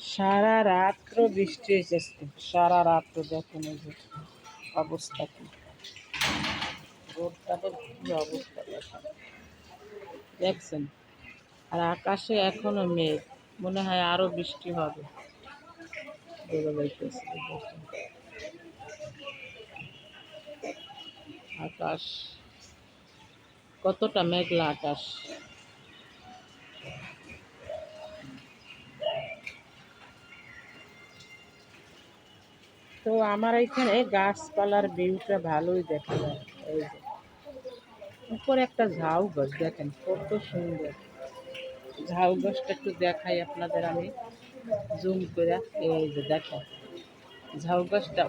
সারা রাত্র বৃষ্টি হয়েছে সারা রাত্র দেখেন এই যে অবস্থা কি। অবস্থা দেখছেন? আর আকাশে এখনও মেঘ, মনে হয় আরও বৃষ্টি হবে। আকাশ, কতটা মেঘলা আকাশ। তো আমার এখানে গাছপালার ভিউটা ভালোই দেখা যায়। এই যে, উপরে একটা ঝাউ গাছ, দেখেন কত সুন্দর। ঝাউ গাছটা একটু দেখাই আপনাদের আমি জুম করে। এই যে দেখেন, ঝাউ গাছটা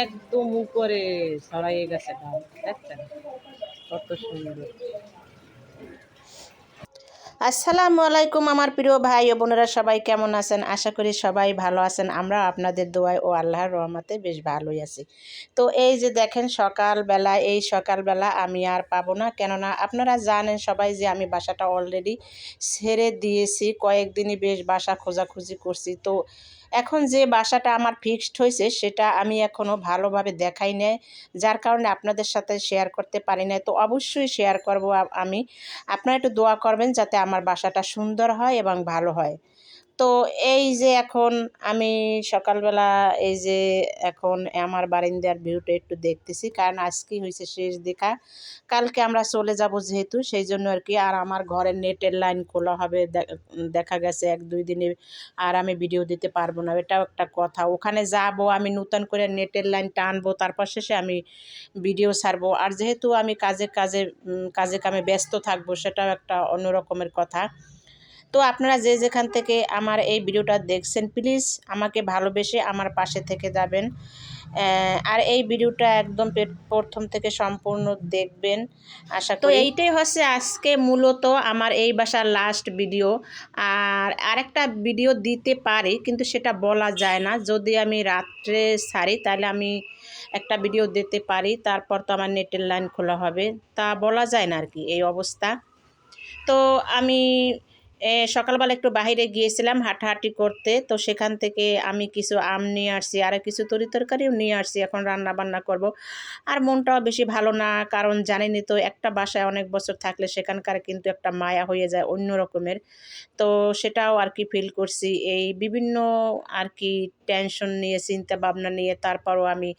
একদম উপরে ছড়াইয়ে গেছে ঝাউ দেখছেন কত সুন্দর। আসসালামু আলাইকুম আমার প্রিয় ভাই ও বোনেরা, সবাই কেমন আছেন? আশা করি সবাই ভালো আছেন। আমরা আপনাদের দোয়ায় ও আল্লাহর রহমতে বেশ ভালোই আছি। তো এই যে দেখেন সকালবেলা, এই সকালবেলা আমি আর পাবো না। কেননা আপনারা জানেন সবাই যে আমি বাসাটা অলরেডি ছেড়ে দিয়েছি। কয়েকদিনই বেশ বাসা খোঁজাখুঁজি করছি। তো এখন যে বাসাটা আমার ফিক্সড হয়েছে সেটা আমি এখনও ভালোভাবে দেখাই নাই। যার কারণে আপনাদের সাথে শেয়ার করতে পারি না তো অবশ্যই শেয়ার করব আমি। আপনারা একটু দোয়া করবেন যাতে আমার বাসাটা সুন্দর হয় এবং ভালো হয়। তো এই যে এখন আমি সকালবেলা এই যে এখন আমার বারিন্দার ভিউটা একটু দেখতেছি, কারণ আজকেই হয়েছে শেষ দেখা। কালকে আমরা চলে যাব যেহেতু, সেই জন্য আর কি। আর আমার ঘরের নেটের লাইন খোলা হবে দেখা গেছে এক দুই দিনে আর আমি ভিডিও দিতে পারব না। এটাও একটা কথা। ওখানে যাব, আমি নতুন করে নেটের লাইন টানবো, তারপর শেষে আমি ভিডিও ছাড়বো। আর যেহেতু আমি কাজে কাজে কাজে কামে ব্যস্ত থাকব, সেটাও একটা অন্য রকমের কথা। তো আপনারা যে যেখান থেকে আমার এই ভিডিওটা দেখছেন প্লিজ আমাকে ভালোবেসে আমার পাশে থেকে যাবেন। আর এই ভিডিওটা একদম প্রথম থেকে সম্পূর্ণ দেখবেন আশা তো এইটাই হচ্ছে আজকে মূলত আমার এই বাসার লাস্ট ভিডিও আর আরেকটা ভিডিও দিতে পারি কিন্তু সেটা বলা যায় না। যদি আমি রাত্রে সারি তাহলে আমি একটা ভিডিও দিতে পারি। তারপর তো আমার নেটের লাইন খোলা হবে। তা বলা যায় না আর কি এই অবস্থা। তো আমি সকালবেলা একটু বাইরে গিয়েছিলাম হাঁটাহাঁটি করতে, তো সেখান থেকে আমি কিছু আম নিয়ে আসছি আর কিছু তরি তরকারিও নিয়ে আসছি, এখন রান্না বান্না করব। আর মনটাও বেশি ভালো না, কারণ জানেনই তো একটা বাসায় অনেক বছর থাকলে সেখানকার কিন্তু একটা মায়া হয়ে যায় অন্য রকমের। তো সেটাও আর কি ফিল করছি। এই বিভিন্ন আর কি টেনশন নিয়ে চিন্তা ভাবনা নিয়ে তারপরও আমি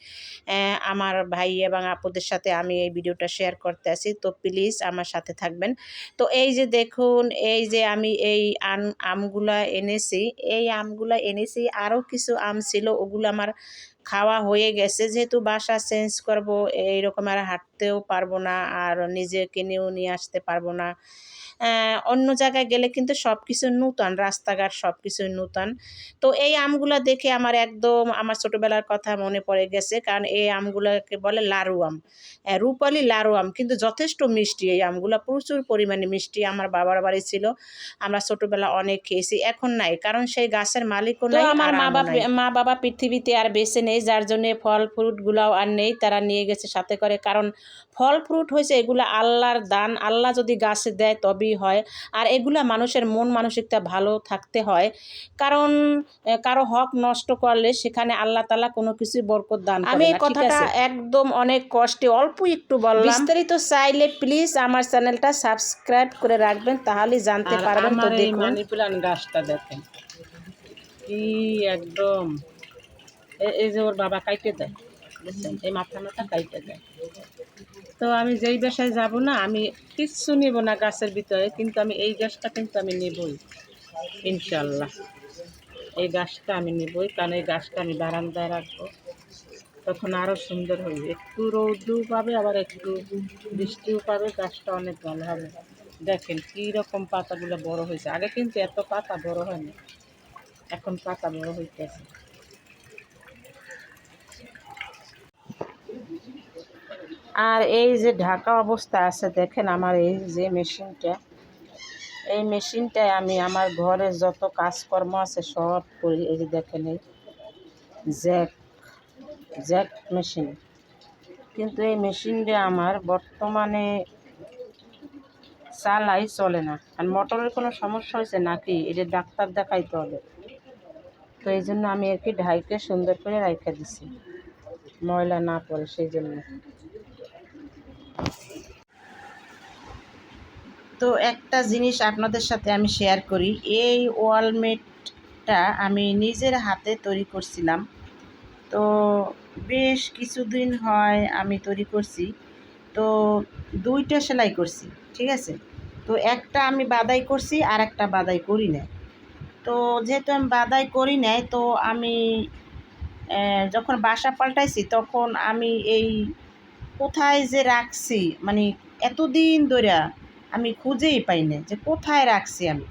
আমার ভাই এবং আপুদের সাথে আমি এই ভিডিওটা শেয়ার করতে আসি তো প্লিজ আমার সাথে থাকবেন। তো এই যে দেখুন, এই যে আমি এই আম আমগুলা এনেছি। এই আমগুলা এনেছি আরও কিছু আম ছিল ওগুলো আমার খাওয়া হয়ে গেছে যেহেতু বাসা চেঞ্জ করব এইরকম আর হাঁটতেও পারব না আর নিজে কিনেও নিয়ে আসতে পারব না। অন্য জায়গায় গেলে কিন্তু সব কিছু নূতন রাস্তাঘাট সব কিছুই নূতন। তো এই আমগুলা দেখে আমার একদম আমার ছোটোবেলার কথা মনে পড়ে গেছে কারণ এই আমগুলোকে বলে লারু আম। রূপালি লারু আম কিন্তু যথেষ্ট মিষ্টি এই আমগুলো প্রচুর পরিমাণে মিষ্টি আমার বাবার বাড়ি ছিল আমরা ছোটবেলা অনেক খেয়েছি এখন নাই কারণ সেই গাছের মালিকও নাই আমার মা বাবা মা বাবা পৃথিবীতে আর বেঁচে নেই যার জন্য ফল ফ্রুটগুলাও আর নেই তারা নিয়ে গেছে সাথে করে। কারণ ফল ফ্রুট হয়েছে এগুলো আল্লাহর দান আল্লাহ যদি গাছে দেয় তবেই হয়। আর এগুলা মানুষের মন মানসিকতা ভালো থাকতে হয়। কারণ কারও হক নষ্ট করলে সেখানে আল্লাহ তালা কোনো কিছুই বরকত দান আমি এই কথাটা একদম অনেক কষ্টে অল্প একটু বললাম। বিস্তারিত চাইলে প্লিজ আমার চ্যানেলটা সাবস্ক্রাইব করে রাখবেন তাহলেই জানতে পারবেন। তো দেখুন। মানি প্লান্ট গাছটা দেখেন। কি একদম। এই যে ওর বাবা কাইটে দেয়, বুঝছেন? এই মাথা মাথা কাইটে দেয়। তো আমি যেই বাসায় যাব না, আমি কিচ্ছু নেব না গাছের ভিতরে, কিন্তু আমি এই গাছটা কিন্তু আমি নেবই, ইনশাল্লাহ। এই গাছটা আমি নেবই, কারণ এই গাছটা আমি বারান্দায় রাখব। তখন আরও সুন্দর হবে। একটু রৌদ্রও পাবে, আবার একটু বৃষ্টিও পাবে, গাছটা অনেক ভালো হবে। দেখেন কী রকম পাতাগুলো বড় হয়েছে। আগে কিন্তু এত পাতা বড় হয়নি, এখন পাতা বড় হইতেছে। আর এই যে ঢাকা অবস্থা আছে, দেখেন আমার এই যে মেশিনটা। এই মেশিনটায় আমি আমার ঘরে যত কাজকর্ম আছে সব করি। এই যে দেখেন এই জ্যাক জ্যাক মেশিন। কিন্তু এই মেশিনটা আমার বর্তমানে চালাই চলে না। আর মোটরের কোনো সমস্যা হয়েছে নাকি? এটা ডাক্তার দেখাইতে হবে। তো এই জন্য আমি আর কি ঢাইকে সুন্দর করে রাইখা দিছি। ময়লা না পড়ে, সেই জন্য। তো একটা জিনিস আপনাদের সাথে আমি শেয়ার করি। এই ওয়ালমেটটা আমি নিজের হাতে তৈরি করছিলাম। তো বেশ কিছুদিন হয় আমি তৈরি করছি। তো দুইটা সেলাই করছি, ঠিক আছে? তো একটা আমি বাদাই করছি আর একটা বাদাই করি না তো যেহেতু আমি বাদাই করি নাই, তো আমি যখন বাসা পাল্টাইছি, তখন আমি এই কোথায় যে রাখছি মানে এতদিন ধরে আমি খুঁজেই পাই না যে কোথায় রাখছি আমি।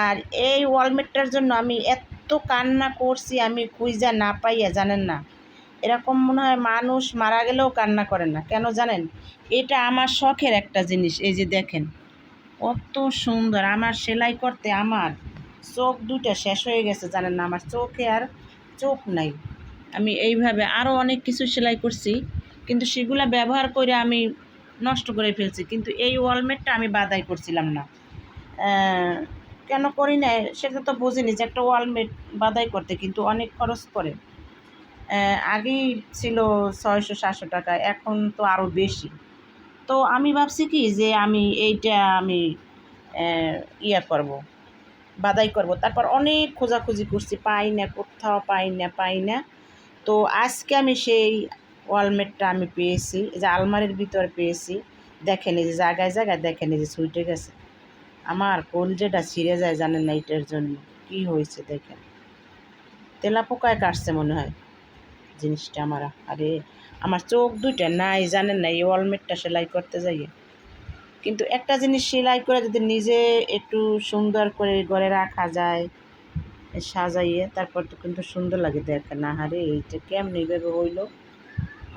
আর এই ওয়ালমেটটার জন্য আমি এত কান্না করছি, আমি খুঁজা না পাইয়া, জানেন না? এরকম মনে হয় মানুষ মারা গেলেও কান্না করেন না। কেন জানেন? এটা আমার শখের একটা জিনিস, এই যে দেখেন। কত সুন্দর, আমার সেলাই করতে আমার চোখ দুটো শেষ হয়ে গেছে, জানেন না? আমার চোখে আর চোখ নাই। আমি এইভাবে আরও অনেক কিছু সেলাই করছি। কিন্তু সেগুলা ব্যবহার করে আমি নষ্ট করে ফেলছি। কিন্তু এই ওয়ালমেটটা আমি বাদাই করছিলাম না। কেন করি না সেটা তো বুঝিনি যে একটা ওয়ালমেট বাদাই করতে কিন্তু অনেক খরচ পড়ে। আগেই ছিল ছয়শো, সাতশো টাকা, এখন তো আরও বেশি। তো আমি ভাবছি কি যে আমি এইটা আমি ইয়া করব, বাদাই করব। তারপর অনেক খোঁজাখুঁজি করছি, পাই না কোথাও, পাই না পাই না। তো আজকে আমি সেই ওয়ালমেটটা আমি পেয়েছি, এই যে আলমারির ভিতর পেয়েছি, দেখেন এই যে জায়গায় জায়গায় দেখেন এই যে সুইটে গেছে। আমার কলজেটা ছিঁড়ে যায় জানেন না এটার জন্য, কি হয়েছে দেখেন। তেলা পোকায় কাটছে মনে হয় জিনিসটা আমার, আরে আমার চোখ দুইটা নাই জানেন না, এই ওয়ালমেটটা সেলাই করতে যাইয়ে। কিন্তু একটা জিনিস সেলাই করে যদি নিজে একটু সুন্দর করে ঘরে রাখা যায়, সাজাইয়ে, তারপর তো কিন্তু সুন্দর লাগে দেখেন। না হারে এইটা কেমনি এইভাবে হইল?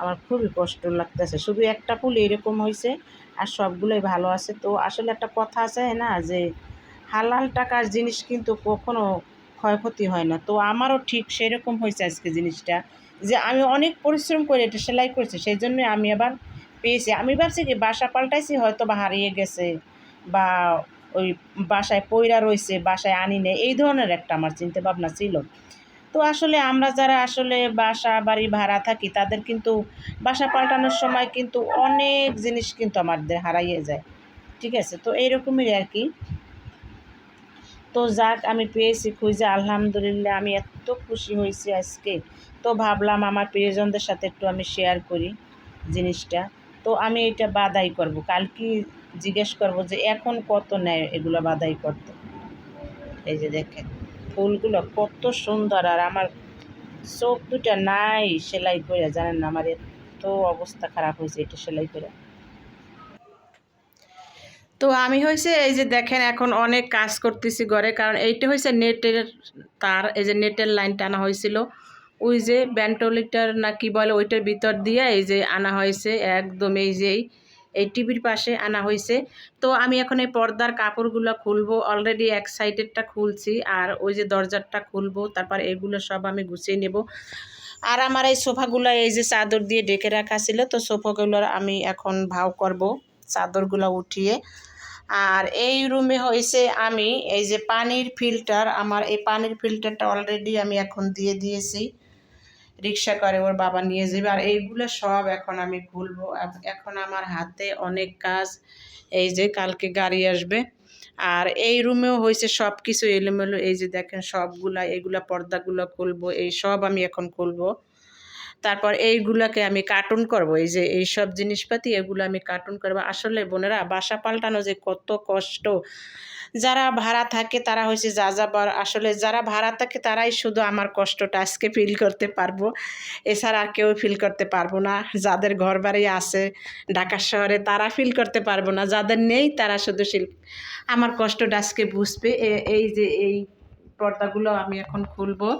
আমার খুবই কষ্ট লাগতেছে। শুধু একটা ফুল এরকম হয়েছে আর সবগুলোই ভালো আছে। তো আসলে একটা কথা আছে, না, যে হালাল টাকার জিনিস কিন্তু কখনো ক্ষয়ক্ষতি হয় না। তো আমারও ঠিক সেরকম হয়েছে আজকে জিনিসটা, যে আমি অনেক পরিশ্রম করে এটা সেলাই করছি সেই জন্যই আমি আবার পেয়েছি। আমি ভাবছি কি, বাসা পাল্টাইছি হয়তো বা হারিয়ে গেছে বা ওই বাসায় পয়রা রয়েছে বাসায় আনি নেই, এই ধরনের একটা আমার চিন্তা ভাবনা ছিল। তো আসলে আমরা যারা আসলে বাসা, বাড়ি ভাড়া থাকি, তাদের কিন্তু বাসা পাল্টানোর সময় কিন্তু অনেক জিনিস কিন্তু আমাদের হারাইয়ে যায়। ঠিক আছে? তো এইরকমই আর কি তো যাক, আমি পেয়েছি খুঁজে, আলহামদুলিল্লাহ আমি এত খুশি হয়েছি আজকে। তো ভাবলাম আমার প্রিয়জনদের সাথে একটু আমি শেয়ার করি জিনিসটা। তো আমি এটা বাদাই করব। কালকে জিজ্ঞেস করব যে এখন কত নেয় এগুলো বাদাই করতে? এই যে দেখেন। ফুলগুলো কত সুন্দর, আর আমার চোখ দুটা নাই সেলাই করে জানেন না আমার এত অবস্থা খারাপ হয়েছে এটা সেলাই করে তো আমি হয়েছে এই যে দেখেন এখন অনেক কাজ করতেছি ঘরে, কারণ এইটা হয়েছে নেটের তার, এই যে নেটের লাইন টানা হয়েছিল ওই যে ব্যান্টলিটার না কি বলে ওইটার ভিতর দিয়ে এই যে আনা হয়েছে, একদম এই যে এই- টিভির পাশে আনা হয়েছে তো আমি এখন এই পর্দার কাপড়গুলো খুলবো। অলরেডি এক সাইডেরটা খুলছি আর ওই যে দরজারটা খুলবো, তারপর এগুলো সব আমি গুছিয়ে নেব। আর আমার এই সোফাগুলো এই যে চাদর দিয়ে ডেকে রাখা ছিল, তো সোফাগুলোর আমি এখন ভাও করব চাদরগুলো উঠিয়ে। আর এই রুমে হয়েছে আমি এই যে পানির ফিল্টার, আমার এই পানির ফিল্টারটা অলরেডি আমি এখন দিয়ে দিয়েছি। রিক্সা করে ওর বাবা নিয়ে যাবে। আর এইগুলো সব এখন আমি খুলবো এখন আমার হাতে অনেক কাজ। এই যে কালকে গাড়ি আসবে। আর এই রুমেও হয়েছে সব কিছু এলোমেলো। এই যে দেখেন সবগুলা, এগুলা পর্দাগুলো খুলবো, এই সব আমি এখন খুলবো। তারপর এইগুলাকে আমি কার্টুন করব। এই যে এই সব জিনিসপাতি, এগুলো আমি কার্টুন করব। আসলে বোনেরা, বাসা পাল্টানো যে কত কষ্ট। যারা ভাড়া থাকে তারা হয়েছে যা যাবার আসলে যারা ভাড়া থাকে তারাই শুধু আমার কষ্টটা আজকে ফিল করতে পারব। এছাড়া আর কেউ ফিল করতে পারব না। যাদের ঘর বাড়ি আছে ঢাকা শহরে তারা ফিল করতে পারব না। যাদের নেই তারা শুধু শিল আমার কষ্টটা আজকে বুঝবে। এই যে এই পর্দাগুলো আমি এখন খুলবো।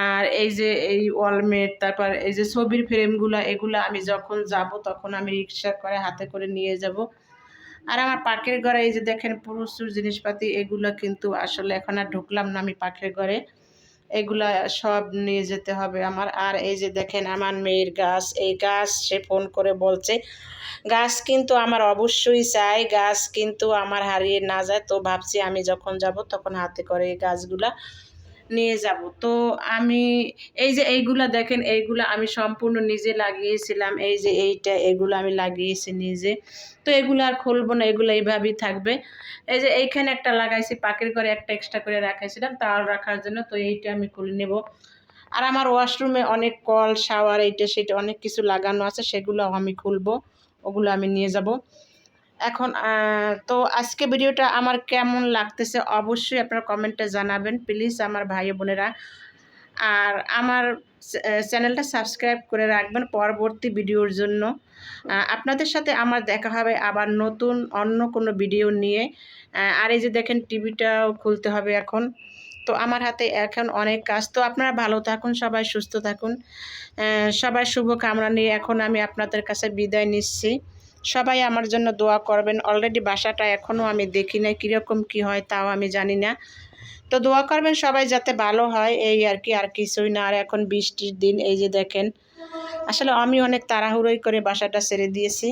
আর এই যে এই ওয়ালমেট তারপর এই যে ছবির ফ্রেমগুলো এগুলো আমি যখন যাব তখন আমি রিক্সা করে হাতে করে নিয়ে যাব। আর আমার পাখির ঘরে এই যে দেখেন প্রচুর জিনিসপাতি, এগুলো কিন্তু আসলে এখন আর ঢুকলাম না আমি পাখির ঘরে। এগুলা সব নিয়ে যেতে হবে আমার। আর এই যে দেখেন আমার মেয়ের গাছ, এই গাছ সে ফোন করে বলছে, গাছ কিন্তু আমার অবশ্যই চাই, গাছ কিন্তু আমার হারিয়ে না যায়। তো ভাবছি আমি যখন যাব তখন হাতে করে এই গাছগুলা নিয়ে যাব। তো আমি এই যে এইগুলা দেখেন, এইগুলা আমি সম্পূর্ণ নিজে লাগিয়েছিলাম। এই যে এইটা, এগুলো আমি লাগিয়েছি নিজে। তো এগুলো আর খুলবো না, এগুলো এইভাবেই থাকবে। এই যে এইখানে একটা লাগাইছি, পাখির ঘরে একটা এক্সট্রা করে রাখাইছিলাম তাল রাখার জন্য তো এইটা আমি খুলে নেব। আর আমার ওয়াশরুমে অনেক কল শাওয়ার এইটা সেটা অনেক কিছু লাগানো আছে সেগুলো আমি খুলবো, ওগুলো আমি নিয়ে যাব। এখন তো আজকে ভিডিওটা আমার কেমন লাগতেছে অবশ্যই আপনারা কমেন্টে জানাবেন। প্লিজ আমার ভাই বোনেরা, আর আমার চ্যানেলটা সাবস্ক্রাইব করে রাখবেন পরবর্তী ভিডিওর জন্য। আপনাদের সাথে আমার দেখা হবে আবার নতুন, অন্য কোনো ভিডিও নিয়ে। আর এই যে দেখেন টিভিটাও খুলতে হবে এখন। তো আমার হাতে এখন অনেক কাজ। তো আপনারা ভালো থাকুন, সবাই সুস্থ থাকুন। সবাই শুভ কামনা নিয়ে এখন আমি আপনাদের কাছে বিদায় নিচ্ছি। সবাই আমার জন্য দোয়া করবেন। অলরেডি বাসাটা এখনও আমি দেখি না কীরকম কী হয় তাও আমি জানি না। তো দোয়া করবেন সবাই যাতে ভালো হয়, এই আর কি, আর কিছুই না। আর এখন বৃষ্টির দিন, এই যে দেখেন। আসলে আমি অনেক তাড়াহুড়োই করে বাসাটা ছেড়ে দিয়েছি।